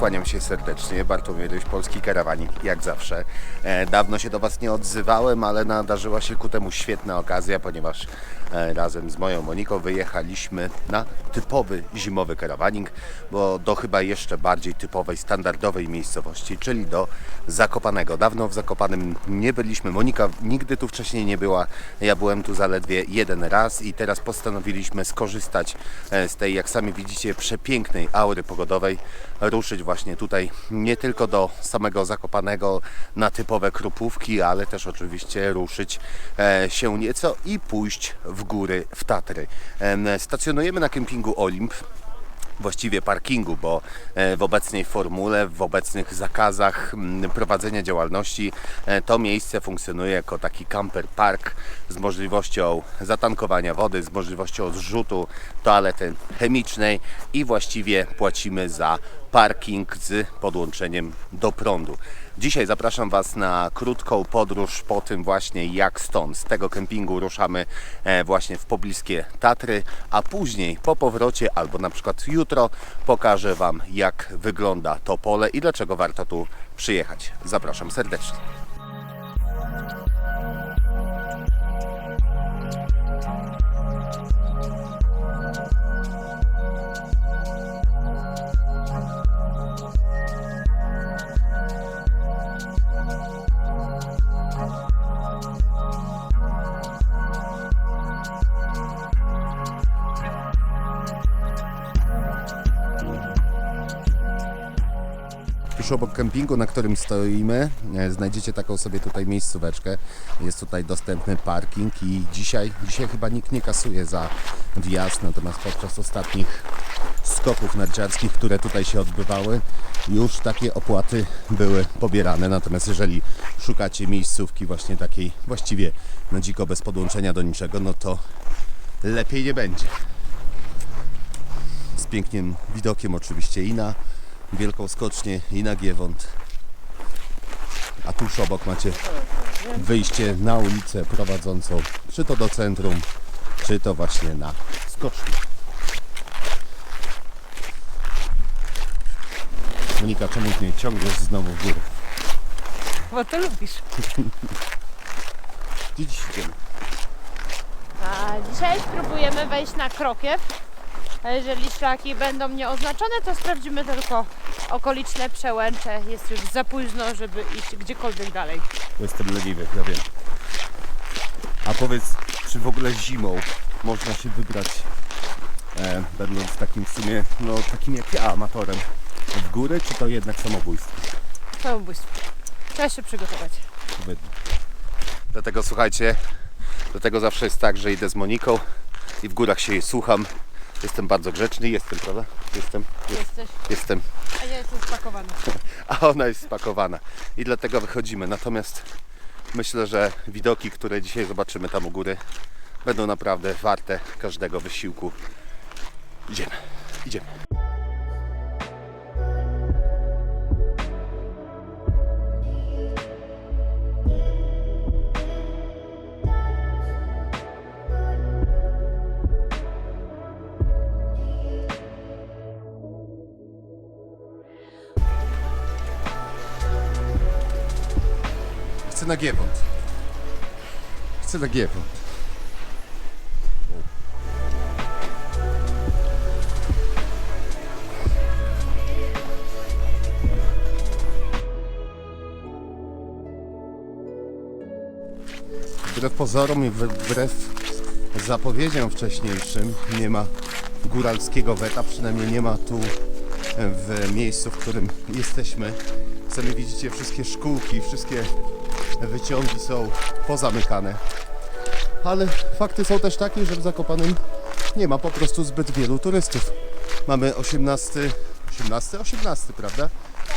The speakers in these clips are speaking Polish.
kłaniam się serdecznie. Bartłomiej Polski Karawanik, jak zawsze. E, dawno się do Was nie odzywałem, ale nadarzyła się ku temu świetna okazja, ponieważ e, razem z moją Moniką wyjechaliśmy na typowy zimowy karawaning, bo do chyba jeszcze bardziej typowej, standardowej miejscowości, czyli do Zakopanego. Dawno w Zakopanym nie byliśmy, Monika nigdy tu wcześniej nie była, ja byłem tu zaledwie jeden raz i teraz postanowiliśmy skorzystać e, z tej, jak sami widzicie, przepięknej aury pogodowej, ruszyć właśnie tutaj nie tylko do samego Zakopanego na typowe krupówki, ale też oczywiście ruszyć e, się nieco i pójść w góry, w Tatry. Em, Stacjonujemy na kempingu Olimp właściwie parkingu, bo e, w obecnej formule, w obecnych zakazach prowadzenia działalności e, to miejsce funkcjonuje jako taki camper park z możliwością zatankowania wody, z możliwością zrzutu toalety chemicznej i właściwie płacimy za parking z podłączeniem do prądu. Dzisiaj zapraszam Was na krótką podróż po tym właśnie jak stąd. Z tego kempingu ruszamy e, właśnie w pobliskie Tatry, a później po powrocie albo na przykład jutro pokażę Wam jak wygląda to pole i dlaczego warto tu przyjechać. Zapraszam serdecznie. Tuż obok kempingu, na którym stoimy, e, znajdziecie taką sobie tutaj miejscóweczkę. Jest tutaj dostępny parking i dzisiaj, dzisiaj chyba nikt nie kasuje za wjazd, natomiast podczas ostatnich skoków narciarskich, które tutaj się odbywały, już takie opłaty były pobierane. Natomiast jeżeli szukacie miejscówki właśnie takiej właściwie na dziko bez podłączenia do niczego, no to lepiej nie będzie. Z pięknym widokiem oczywiście i na Wielką Skocznię i na Giewont. A tuż obok macie wyjście na ulicę prowadzącą czy to do centrum, czy to właśnie na skocznię. Monika, czemu mnie ciągniesz znowu w górę? Bo to lubisz. Gdzie dziś idziemy? A dzisiaj spróbujemy wejść na krokiew. A jeżeli szlaki będą nieoznaczone, to sprawdzimy tylko okoliczne przełęcze. Jest już za późno, żeby iść gdziekolwiek dalej. Jestem leniwy, ja wiem. A powiedz, czy w ogóle zimą można się wybrać, e, będąc takim w sumie, no takim jak ja, amatorem, w góry, czy to jednak samobójstwo? Samobójstwo. Trzeba się przygotować. Odpowiednio. Dlatego słuchajcie, dlatego zawsze jest tak, że idę z Moniką i w górach się jej słucham. Jestem bardzo grzeczny, jestem, prawda? Jestem, jest, Jesteś, jestem, a ja jestem spakowana. a ona jest spakowana i dlatego wychodzimy. Natomiast myślę, że widoki, które dzisiaj zobaczymy tam u góry, będą naprawdę warte każdego wysiłku. Idziemy, idziemy. Chcę na Giewont. Chcę na Giewont. Wbrew pozorom i wbrew zapowiedziom wcześniejszym nie ma góralskiego weta, przynajmniej nie ma tu w miejscu, w którym jesteśmy. Sami widzicie wszystkie szkółki, wszystkie wyciągi są pozamykane. Ale fakty są też takie, że w Zakopanem nie ma po prostu zbyt wielu turystów. Mamy 18, 18, 18, prawda?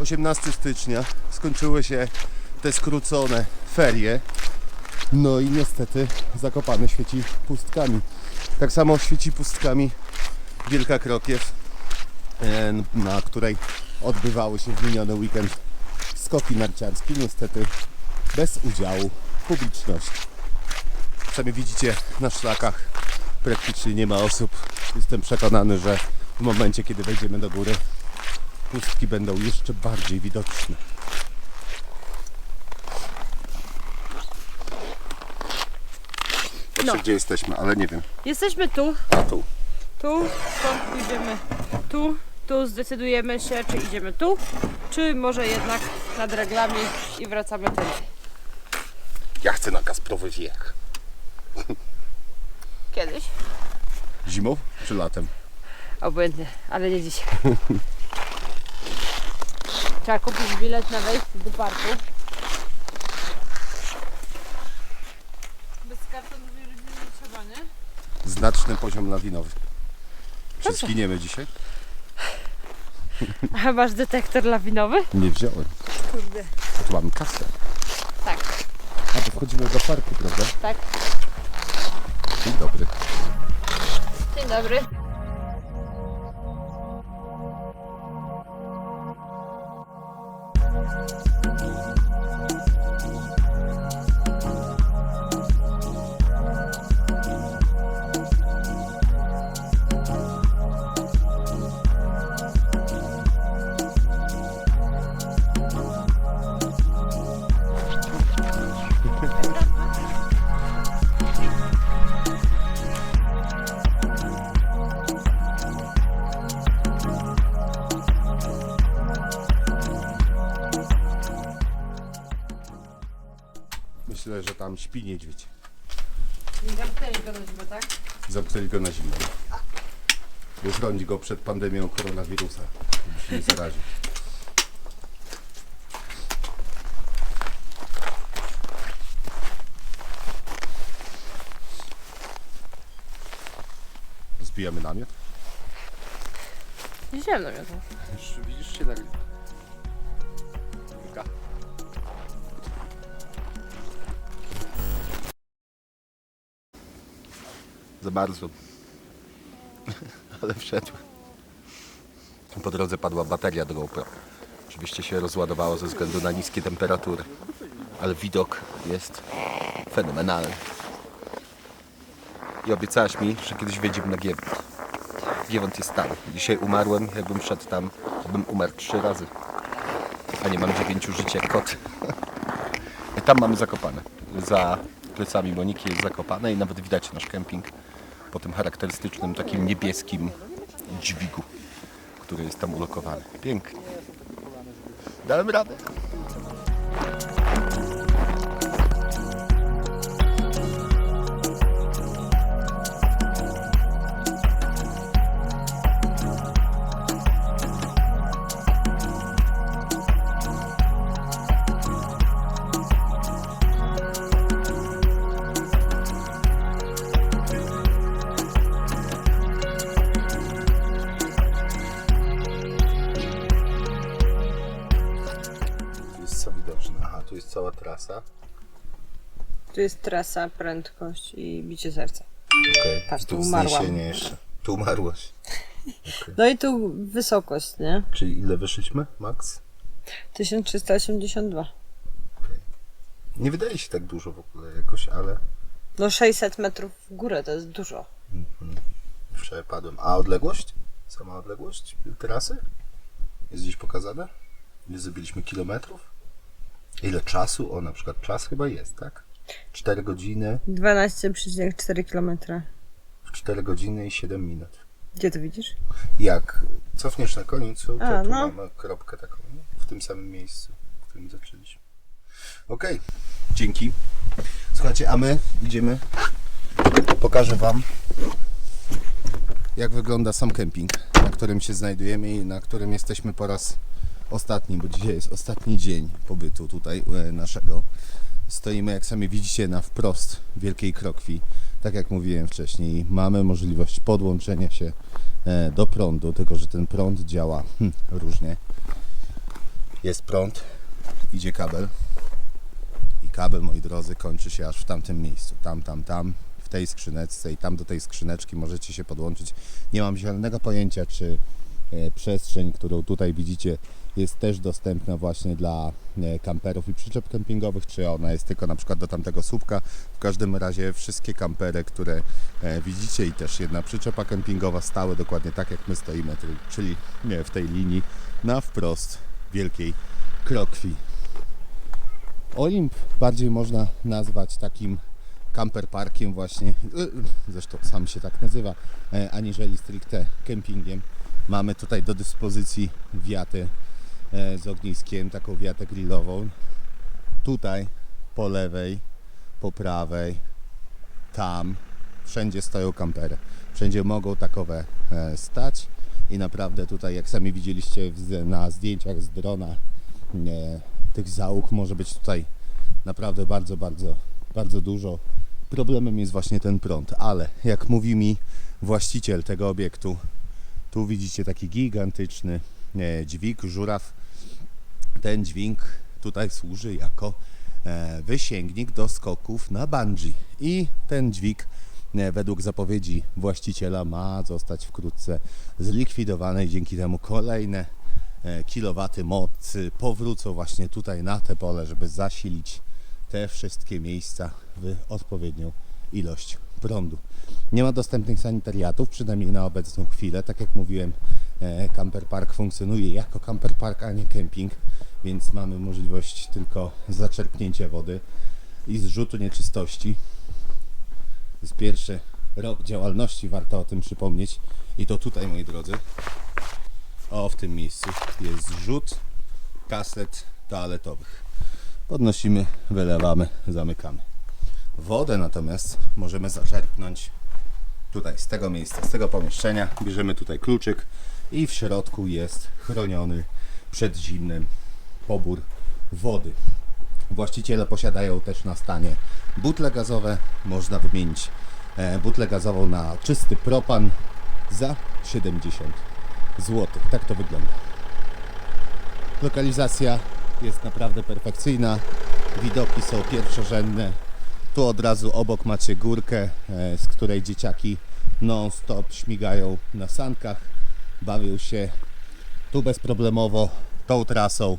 18 stycznia. Skończyły się te skrócone ferie. No i niestety Zakopane świeci pustkami. Tak samo świeci pustkami Wielka Krokiew, na której odbywały się w miniony weekend skoki narciarskie. Niestety bez udziału publiczności. Sami widzicie na szlakach praktycznie nie ma osób. Jestem przekonany, że w momencie kiedy wejdziemy do góry pustki będą jeszcze bardziej widoczne. Patrzcie, No. gdzie jesteśmy, ale nie wiem. Jesteśmy tu, A tu. tu, stąd pójdziemy tu, tu zdecydujemy się, czy idziemy tu, czy może jednak nad reglami i wracamy tędy. Ja chcę na Kasprowy wiech. Kiedyś? Zimą czy latem? Obłędnie, ale nie dzisiaj. Trzeba kupić bilet na wejście do parku. Bez rodziny nie trzeba, nie? Znaczny poziom lawinowy. Czy Dobrze. zginiemy dzisiaj? A masz detektor lawinowy? Nie wziąłem. Kurde. A tu mamy kasę. Tak, A to wchodzimy do parku, prawda? tak. Dzień dobry. Dzień dobry. Myślę, że tam śpi niedźwiedź. Nie zamknęli go na zimę, tak? Zamknęli go na zimę. By chronić go przed pandemią koronawirusa, żeby się nie zaraził. Zbijamy namiot? Wziąłem namiotu. Już widzisz się nagrywa. Bardzo. Ale wszedł. Po drodze padła bateria do GoPro. Oczywiście się rozładowało ze względu na niskie temperatury. Ale widok jest fenomenalny. I obiecałaś mi, że kiedyś wejdziemy na Giewont. Giewont jest tam. Dzisiaj umarłem, jakbym szedł tam, to bym umarł trzy razy. A nie mam dziewięciu żyć jak kot. I tam mamy zakopane. Za plecami Moniki jest zakopane i nawet widać nasz kemping po tym charakterystycznym takim niebieskim dźwigu, który jest tam ulokowany. Pięknie. Dałem radę. Tu trasa, prędkość i bicie serca. Okay. Patrz, tu umarłam. jeszcze. Tu umarłaś. No i tu wysokość, nie? Czyli ile wyszliśmy, Max? 1382. Nie wydaje się tak dużo w ogóle jakoś, ale No 600 metrów w górę to jest dużo. przepadłem. A odległość? Sama odległość trasy? Jest gdzieś pokazane? Ile zrobiliśmy kilometrów? Ile czasu? O, na przykład czas chyba jest, tak? 4 godziny, 12,4 km. w 4 godziny i 7 minut. Gdzie to widzisz? Jak cofniesz na końcu, to A, tu no. mamy kropkę taką, w tym samym miejscu, w którym zaczęliśmy. Okej, dzięki. Słuchajcie, a my idziemy, pokażę Wam, jak wygląda sam kemping, na którym się znajdujemy i na którym jesteśmy po raz ostatni, bo dzisiaj jest ostatni dzień pobytu tutaj e, naszego. Stoimy, jak sami widzicie, na wprost Wielkiej Krokwi. Tak jak mówiłem wcześniej, mamy możliwość podłączenia się e, do prądu, tylko że ten prąd działa hm, różnie. Jest prąd, idzie kabel i kabel, moi drodzy, kończy się aż w tamtym miejscu. Tam, tam, tam, w tej skrzyneczce i tam do tej skrzyneczki możecie się podłączyć. Nie mam zielonego pojęcia, czy e, przestrzeń, którą tutaj widzicie, jest też dostępna właśnie dla e, kamperów i przyczep kempingowych, czy ona jest tylko na przykład do tamtego słupka. W każdym razie wszystkie kampery, które e, widzicie i też jedna przyczepa kempingowa stały dokładnie tak jak my stoimy, czyli- w tej linii na wprost Wielkiej Krokwi. Olimp bardziej można nazwać takim camper parkiem właśnie, y, zresztą sam się tak nazywa, e, aniżeli stricte kempingiem. Mamy tutaj do dyspozycji wiatę e, z ogniskiem, taką wiatę grillową. Tutaj po lewej, po prawej, tam, wszędzie stoją kampery. Wszędzie mogą takowe e, stać i naprawdę tutaj, jak sami widzieliście na zdjęciach z drona, e, tych załóg może być tutaj naprawdę bardzo, bardzo, bardzo dużo. Problemem jest właśnie ten prąd, ale jak mówi mi właściciel tego obiektu, tu widzicie taki gigantyczny e, dźwig, żuraw. Ten dźwig tutaj służy jako e, wysięgnik do skoków na bungee. I ten dźwig e, według zapowiedzi właściciela ma zostać wkrótce zlikwidowany dzięki temu kolejne e, kilowaty mocy powrócą właśnie tutaj na te pole, żeby zasilić te wszystkie miejsca w odpowiednią ilość prądu. Nie ma dostępnych sanitariatów, przynajmniej na obecną chwilę. Tak jak mówiłem, Camper Park funkcjonuje jako Camper Park, a nie kemping, więc mamy możliwość tylko zaczerpnięcia wody i zrzutu nieczystości. To jest pierwszy rok działalności, warto o tym przypomnieć. I to tutaj, moi drodzy, o w tym miejscu jest zrzut kaset toaletowych. Podnosimy, wylewamy, zamykamy. Wodę natomiast możemy zaczerpnąć tutaj z tego miejsca, z tego pomieszczenia. Bierzemy tutaj kluczyk i w środku jest chroniony przed zimnem pobór wody. Właściciele posiadają też na stanie butle gazowe. Można wymienić e, butlę gazową na czysty propan za 70 zł. Tak to wygląda. Lokalizacja jest naprawdę perfekcyjna. Widoki są pierwszorzędne. Tu od razu obok macie górkę, e, z której dzieciaki non-stop śmigają na sankach, bawią się tu bezproblemowo tą trasą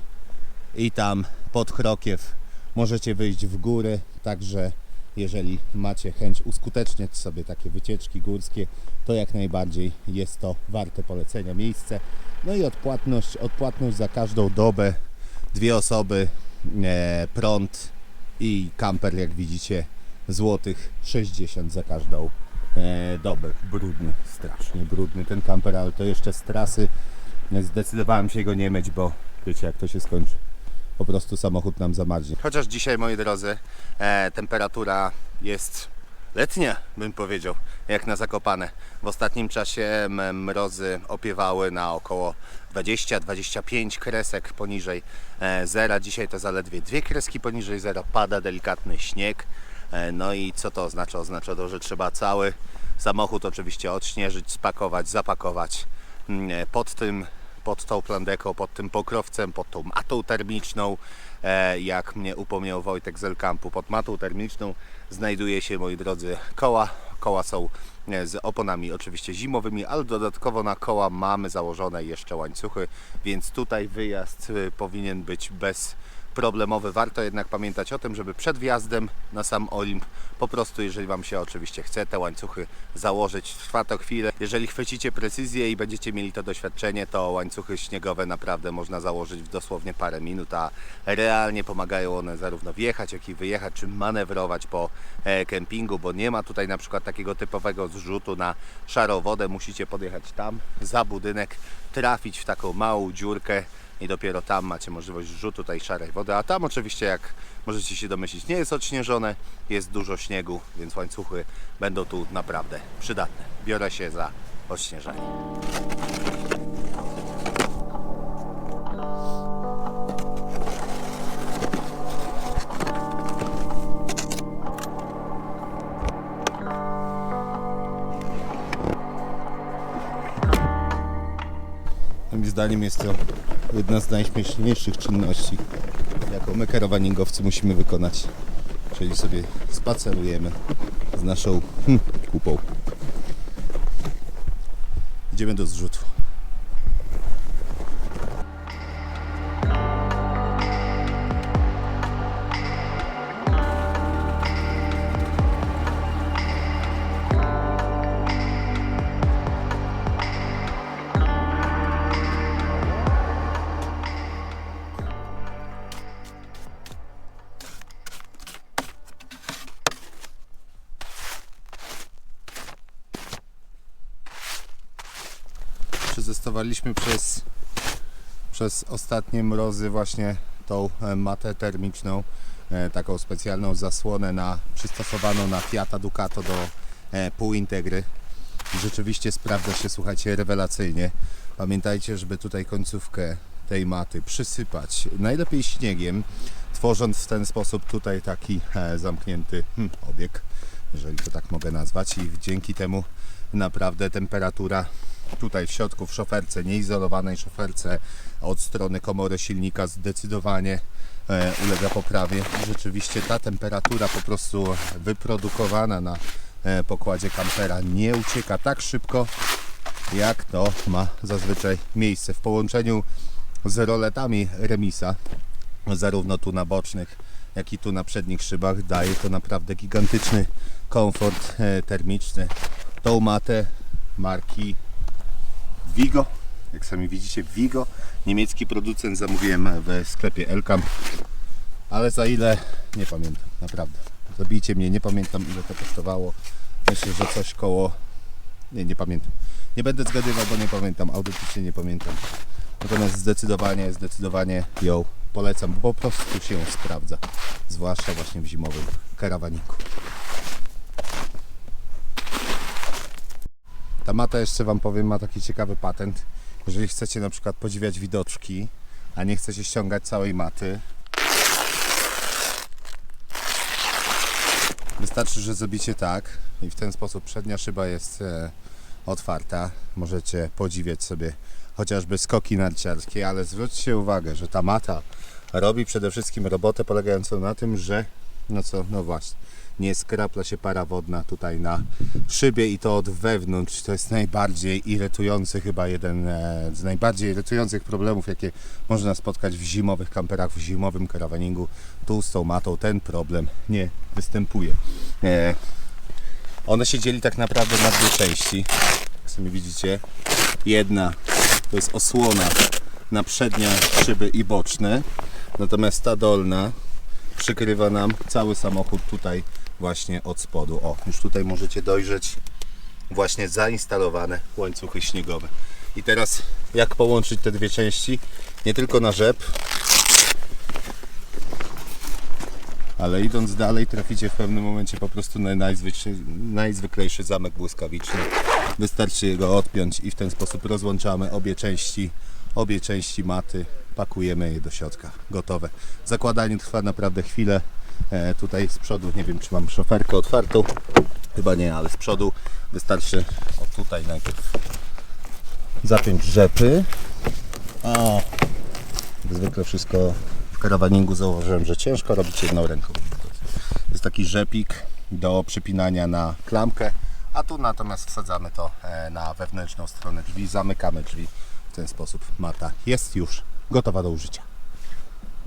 i tam pod Krokiew możecie wyjść w góry, także jeżeli macie chęć uskuteczniać sobie takie wycieczki górskie, to jak najbardziej jest to warte polecenia miejsce. No i odpłatność, odpłatność za każdą dobę, dwie osoby, e, prąd i kamper jak widzicie złotych 60 za każdą e, dobę. Brudny, strasznie brudny ten kamper, ale to jeszcze z trasy. Zdecydowałem się go nie myć, bo wiecie jak to się skończy. Po prostu samochód nam zamarznie. Chociaż dzisiaj, moi drodzy, e, temperatura jest letnia, bym powiedział, jak na Zakopane. W ostatnim czasie mrozy opiewały na około 20-25 kresek poniżej e, zera. Dzisiaj to zaledwie dwie kreski poniżej zera. Pada delikatny śnieg. E, no i co to oznacza? Oznacza to, że trzeba cały samochód oczywiście odśnieżyć, spakować, zapakować. Mm, e, Pod tym pod tą plandeką, pod tym pokrowcem, pod tą matą termiczną, e, jak mnie upomniał Wojtek z Elkampu, pod matą termiczną znajduje się, moi drodzy, koła. Koła są e, z oponami oczywiście zimowymi, ale dodatkowo na koła mamy założone jeszcze łańcuchy, więc tutaj wyjazd e, powinien być bez problemowy. Warto jednak pamiętać o tym, żeby przed wjazdem na sam Olimp po prostu, jeżeli Wam się oczywiście chce, te łańcuchy założyć. Trwa to chwilę. Jeżeli chwycicie precyzję i będziecie mieli to doświadczenie, to łańcuchy śniegowe naprawdę można założyć w dosłownie parę minut, a realnie pomagają one zarówno wjechać, jak i wyjechać, czy manewrować po e, kempingu, bo nie ma tutaj na przykład takiego typowego zrzutu na szarą wodę. Musicie podjechać tam, za budynek, trafić w taką małą dziurkę, i dopiero tam macie możliwość rzutu tej szarej wody, a tam oczywiście jak możecie się domyślić nie jest odśnieżone, jest dużo śniegu, więc łańcuchy będą tu naprawdę przydatne. Biorę się za odśnieżanie. Zdaniem jest to jedna z najśmieszniejszych czynności, jaką my karawaningowcy musimy wykonać. Czyli sobie spacerujemy z naszą hm, kupą. Idziemy do zrzutu. Przetestowaliśmy przez, przez ostatnie mrozy właśnie tą e, matę termiczną, e, taką specjalną zasłonę na, przystosowaną na Fiata Ducato do e, półintegry. Rzeczywiście sprawdza się, słuchajcie, rewelacyjnie. Pamiętajcie, żeby tutaj końcówkę tej maty przysypać najlepiej śniegiem, tworząc w ten sposób tutaj taki zamknięty hmm, obieg, jeżeli to tak mogę nazwać i dzięki temu naprawdę temperatura tutaj w środku w szoferce, nieizolowanej szoferce od strony komory silnika zdecydowanie e, ulega poprawie. Rzeczywiście ta temperatura po prostu wyprodukowana na e, pokładzie kampera nie ucieka tak szybko, jak to ma zazwyczaj miejsce w połączeniu z roletami remisa, zarówno tu na bocznych, jak i tu na przednich szybach. Daje to naprawdę gigantyczny komfort e, termiczny. Tą matę marki Vigo, jak sami widzicie Vigo, niemiecki producent zamówiłem w sklepie Elkamp, ale za ile nie pamiętam, naprawdę. Zabijcie mnie, nie pamiętam ile to kosztowało. Myślę, że coś koło nie, nie pamiętam. Nie będę zgadywał, bo nie pamiętam. Autentycznie nie pamiętam. Natomiast zdecydowanie, zdecydowanie ją polecam, bo po prostu się sprawdza. Zwłaszcza właśnie w zimowym karawaniku. Ta mata jeszcze Wam powiem, ma taki ciekawy patent. Jeżeli chcecie na przykład podziwiać widoczki, a nie chcecie ściągać całej maty, Wystarczy, że zrobicie tak i w ten sposób przednia szyba jest e, otwarta. Możecie podziwiać sobie chociażby skoki narciarskie, ale zwróćcie uwagę, że ta mata robi przede wszystkim robotę polegającą na tym, że no co, no właśnie, nie skrapla się para wodna tutaj na szybie i to od wewnątrz. To jest najbardziej irytujący, chyba jeden e, z najbardziej irytujących problemów, jakie można spotkać w zimowych kamperach, w zimowym karawaningu. Tu z tą matą ten problem nie występuje. E, one się dzieli tak naprawdę na dwie części. Jak sami widzicie, jedna to jest osłona na przednie szyby i boczne, natomiast ta dolna przykrywa nam cały samochód tutaj właśnie od spodu. O, już tutaj możecie dojrzeć właśnie zainstalowane łańcuchy śniegowe. I teraz jak połączyć te dwie części? Nie tylko na rzep, ale idąc dalej traficie w pewnym momencie po prostu na najzwyklejszy, zamek błyskawiczny. Wystarczy go odpiąć i w ten sposób rozłączamy obie części, obie części maty, pakujemy je do środka. Gotowe. Zakładanie trwa naprawdę chwilę. E, tutaj z przodu, nie wiem czy mam szoferkę otwartą, chyba nie, ale z przodu wystarczy o tutaj najpierw zapiąć rzepy. O, zwykle wszystko w karawaningu zauważyłem, że ciężko robić jedną ręką. Jest taki rzepik do przypinania na klamkę, a tu natomiast wsadzamy to e, na wewnętrzną stronę drzwi, zamykamy drzwi. W ten sposób mata jest już gotowa do użycia.